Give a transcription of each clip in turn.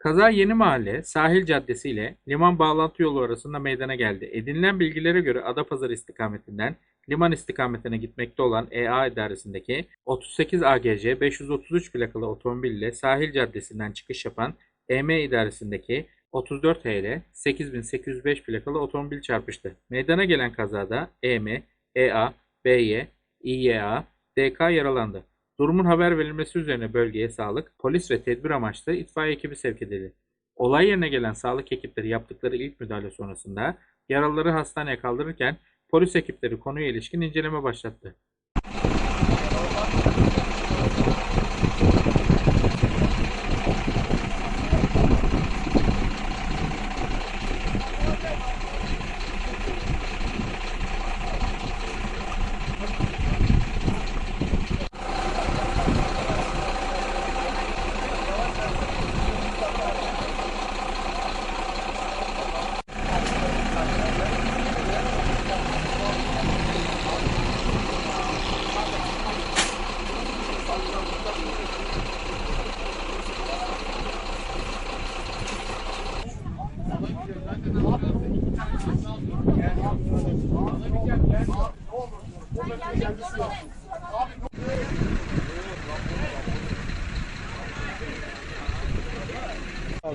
Kaza Yeni Mahalle Sahil Caddesi ile Liman Bağlantı Yolu arasında meydana geldi. Edinilen bilgilere göre Adapazarı istikametinden Liman istikametine gitmekte olan EA idaresindeki 38 AGC 533 plakalı otomobil ile Sahil Caddesi'nden çıkış yapan EM idaresindeki 34 HL 8805 plakalı otomobil çarpıştı. Meydana gelen kazada EM, EA, BY, İYA, DK yaralandı. Durumun haber verilmesi üzerine bölgeye sağlık, polis ve tedbir amaçlı itfaiye ekibi sevk edildi. Olay yerine gelen sağlık ekipleri yaptıkları ilk müdahale sonrasında yaralıları hastaneye kaldırırken polis ekipleri konuya ilişkin inceleme başlattı.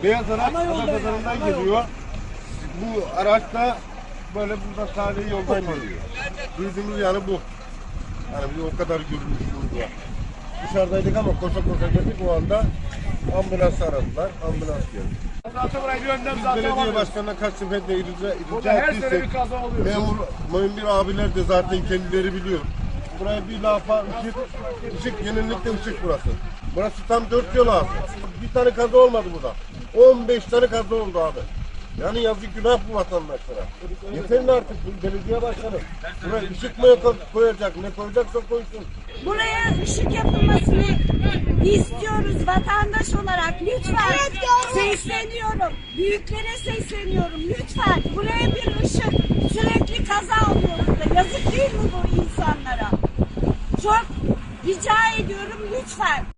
Beyaz araç Adapazarı'ndan geliyor. Bu araç da böyle burada tarihi yoldan geliyor. Duyduğumuz yani bu. Yani biz o kadar görmüşsünüz var. Dışarıdaydık ama koşa koşa geldik o anda ambulans aradılar. Ambulans geldi. Zaten burayı bir önden Biz zaten belediye başkanına kaç sefer de rica, Burada rica her sene ettiysek bir kaza oluyor. memur, bir abiler de zaten kendileri biliyor. Buraya bir lafa ışık, ışık genellikle ışık burası. Burası tam dört yol abi. Bir tane kaza olmadı burada. 15 tane kaza oldu abi. Yani yazık günah bu vatandaşlara. Yeter mi artık bu belediye başkanı? Buraya ışık mı koyacak, ne koyacaksa koysun. Buraya ışık yapılmasını istiyoruz vatandaş olarak. Lütfen sesleniyorum. Büyüklere sesleniyorum. Lütfen buraya bir ışık. Sürekli kaza oluyor burada. Yazık değil mi bu insanlara? Çok rica ediyorum lütfen.